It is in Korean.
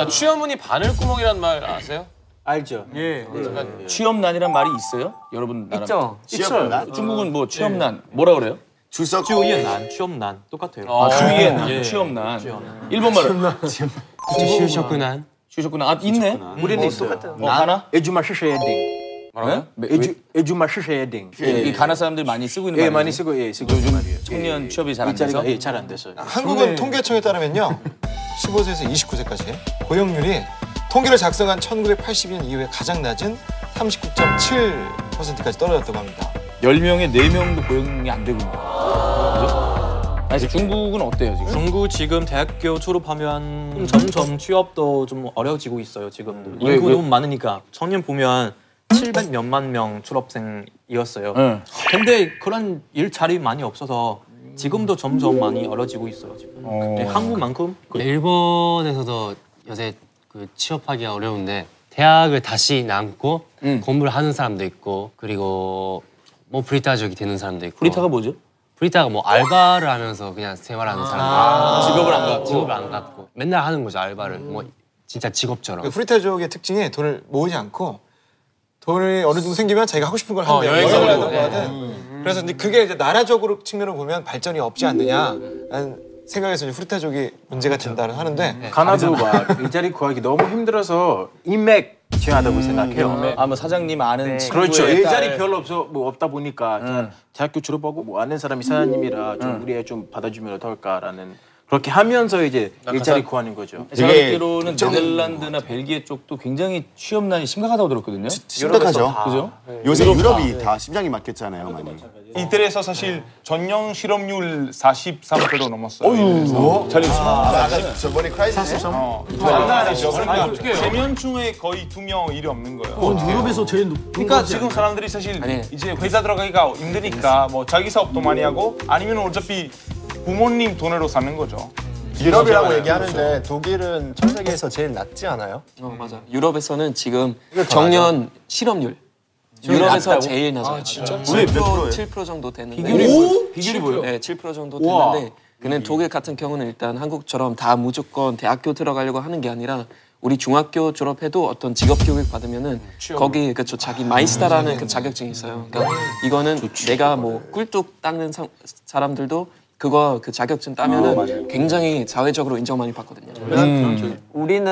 자, 취업문이 바늘구멍이란 말 아세요? 알죠? 예. 취업난이란 말이 있어요? 여러분 나라 있죠. 취업난? 중국은 뭐 취업난 뭐라 그래요? 출석 주위의 난, 취업난 똑같아요. 아, 주위에 난, 취업난. 일본 말은 쉬셨구나. 쉬셨구나. 아 있네. 우리는 똑같아요. 어, 가나? 에주마 시셔야딩. 뭐라고요? 에주 에주마 시셔야딩. 이 가나 사람들이 많이 쓰고 있는 예, 말이죠. 많이 쓰고 예, 쓰고 요즘 말이에요. 청년 취업이 잘 안 돼서. 예, 잘 안 돼서. 한국은 통계청에 따르면요. 15세에서 29세까지 고용률이 통계를 작성한 1982년 이후에 가장 낮은 39.7%까지 떨어졌다고 합니다. 10명에 4명도 고용이 안 되고 있는 거죠. 아니 중국은 어때요 지금? 중국 지금 대학교 졸업하면 점점 취업도 좀 어려워지고 있어요 지금. 왜, 인구 왜? 너무 많으니까 청년 보면 700 몇만 명 졸업생이었어요. 응. 근데 그런 일자리 많이 없어서 지금도 점점 많이 어려지고 있어요 지금. 네, 한국만큼 그 일본에서도 요새 그 취업하기가 어려운데 대학을 다시 남고 음. 공부를 하는 사람도 있고 그리고 뭐 브리타족이 되는 사람도 있고 브리타가 뭐죠? 브리타가 뭐 알바를 하면서 그냥 생활하는 사람 아, 직업을 안 갖고. 직업을 안 갖고 맨날 하는 거죠 알바를 뭐 진짜 직업처럼 그 프리타족의 특징이 돈을 모으지 않고 돈이 어느 정도 생기면 자기가 하고 싶은 걸 한대요. 여행 여행을 뭐 하든. 그래서 이제 그게 이제 나라적으로 측면으로 보면 발전이 없지 않느냐라는 생각에서 이제 프리타족이 문제가 된다는 하는데 가나도가 일자리 구하기 너무 힘들어서 인맥 중요하다고 생각해요. 아뭐 사장님 아는 친구의 그렇죠. 일자리 딸. 별로 없어 뭐 없다 보니까 그냥 대학교 졸업하고 뭐 아는 사람이 사장님이라 좀 우리 애좀 받아주면 어떨까라는 그렇게 하면서 이제 일자리 구하는 거죠. 제가 되게 듣기로는 네덜란드나 벨기에 쪽도 굉장히 취업난이 심각하다고 들었거든요. 심각하죠. 그죠? 요새 유럽이 다 심장이 막혔잖아요, 많이. 이들에서 사실 전년 실업률 43%로 넘었어요. 어유, 아, 저번에 크라이시스 어, 장난이죠. 그러니까 세명 중에 거의 두 명 일이 없는 거예요. 유럽에서 제일 높은 그러니까 지금 사람들이 사실 이제 회사 들어가기가 힘드니까 뭐 자기 사업도 많이 하고 아니면 어차피 부모님 돈으로 사는 거죠. 유럽이라고 얘기하는데 독일은 전 세계에서 제일 낮지 않아요? 어, 맞아. 유럽에서는 지금 정년 실업률 유럽에서 제일 낮아요. 아, 진짜? 7%, 7% 정도 되는데. 비결이 뭐예요? 네, 7% 정도 되는데 그는 독일 같은 경우는 일단 한국처럼 다 무조건 대학교 들어가려고 하는 게 아니라 우리 중학교 졸업해도 어떤 직업 교육 받으면은 거기 그쵸 자기 마이스타라는 그 자격증이 있어요. 그러니까 이거는 내가 뭐 꿀뚝 닦는 사, 사람들도 그거 그 자격증 따면은 굉장히 사회적으로 인정 많이 받거든요. 우리는